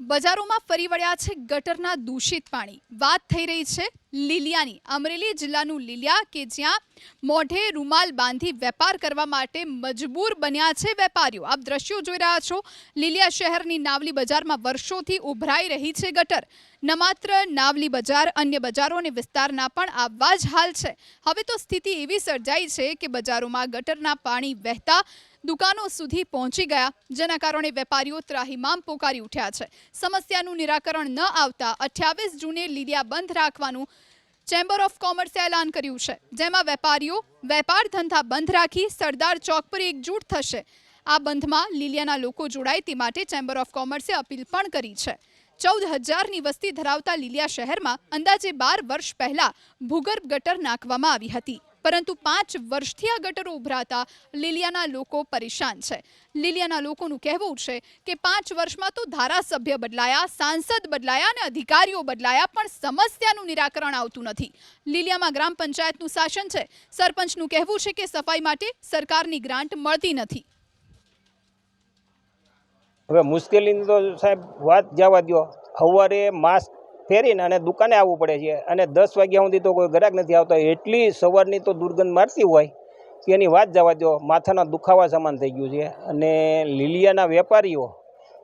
બજારોમાં ફરી વળ્યા છે ગટરના દૂષિત પાણી. વાત થઈ રહી છે લીલિયાની. અમરેલી જિલ્લાનું લીલિયા કે જ્યાં મોઢે રૂમાલ બાંધી વેપાર કરવા માટે મજબૂર બન્યા છે વેપારીઓ. આપ દ્રશ્યો જોઈ રહ્યા છો. લીલિયા શહેરની નાવલી બજારમાં વર્ષોથી ઉભરાઈ રહી છે ગટર. ન માત્ર નાવલી બજાર, અન્ય બજારો અને વિસ્તારના પણ આવવા જ હાલ છે. હવે તો સ્થિતિ એવી સર્જાઈ છે કે બજારોમાં ગટરના પાણી વહેતા દુકાનો સુધી પહોંચી ગયા, જેના કારણે વેપારીઓ ત્રાહિમામ પોકારી ઉઠ્યા છે. સમસ્યાનું નિરાકરણ ન આવતા અઠ્યાવીસ જૂને લીલિયા બંધ રાખવાનું ચેમ્બર ઓફ કોમર્સે એલાન કર્યું છે, જેમાં વેપારીઓ વેપાર ધંધા બંધ રાખી સરદાર ચોક પર એકજૂટ થશે. આ બંધમાં લીલિયાના લોકો જોડાય તે માટે ચેમ્બર ઓફ કોમર્સે અપીલ પણ કરી છે. ચૌદ હજારની વસ્તી ધરાવતા લીલિયા શહેરમાં અંદાજે બાર વર્ષ પહેલા ભૂગર્ભ ગટર નાખવામાં આવી હતી. પરંતુ પાંચ વર્ષથી આ ગટરો ઉભરાતા લીલિયાના લોકો પરેશાન છે. લીલિયાના લોકોનું કહેવું છે કે પાંચ વર્ષમાં તો ધારાસભ્ય બદલાયા, સાંસદ બદલાયા અને અધિકારીઓ બદલાયા, પણ સમસ્યાનું નિરાકરણ આવતું નથી. લીલિયામાં ગ્રામ પંચાયતનું શાસન છે. સરપંચનું કહેવું છે કે સફાઈ માટે સરકારની ગ્રાન્ટ મળતી નથી. હવે મુશ્કેલીની તો સાહેબ વાત જવા દો સવારે માસ્ક પહેરીને અને દુકાને આવવું પડે છે. અને દસ વાગ્યા સુધી તો કોઈ ગ્રાહક નથી આવતા. એટલી સવારની તો દુર્ગંધ મારતી હોય કે એની વાત જવા દો માથાના દુખાવા સમાન થઈ ગયું છે. અને લીલિયાના વેપારીઓ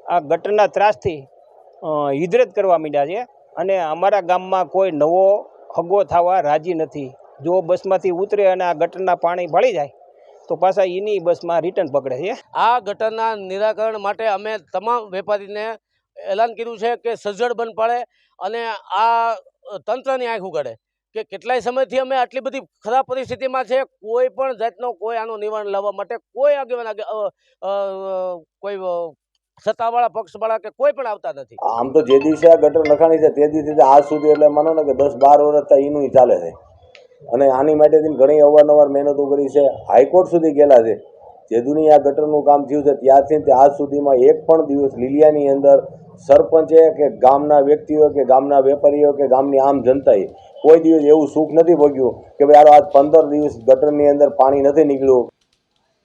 આ ગટરના ત્રાસથી હિજરત કરવા માંડ્યા છે. અને અમારા ગામમાં કોઈ નવો હગો થવા રાજી નથી. જો બસમાંથી ઉતરે અને આ ગટરના પાણી ભળી જાય, તો પાછા એની બસમાં રિટર્ન પકડે છે. આ ગટરના નિરાકરણ માટે અમે તમામ વેપારીને એલાન કર્યું છે કે સજ્જડ બંધ પાડે અને આ તંત્રની આંખ ઉગાડે કે કેટલાય સમયથી અમે આટલી બધી ખરાબ પરિસ્થિતિમાં છે, કોઈ પણ જાતનો કોઈ આનું નિવારણ લાવવા માટે કોઈ આગેવાન કોઈ સત્તાવાળા પક્ષવાળા કે કોઈ પણ આવતા નથી. આમ તો જે દિવસે આ ગટર લખાણી છે, તે દિવસે આજ સુધી એટલે માનો ને કે દસ બાર વર્ષ એનું ચાલે છે. અને આની માટે ઘણી અવારનવાર મહેનતો કરી છે. હાઈકોર્ટ સુધી ગયેલા છે. જે દુની આ ગટરનું કામ થયું છે, ત્યારથી તે આજ સુધીમાં એક પણ દિવસ લીલિયાની અંદર સરપંચે કે ગામના વ્યક્તિઓ કે ગામના વેપારીઓ કે ગામની આમ જનતાએ કોઈ દિવસ એવું સુખ નથી ભોગ્યું કે ભાઈ આજ પંદર દિવસ ગટરની અંદર પાણી નથી નીકળ્યું.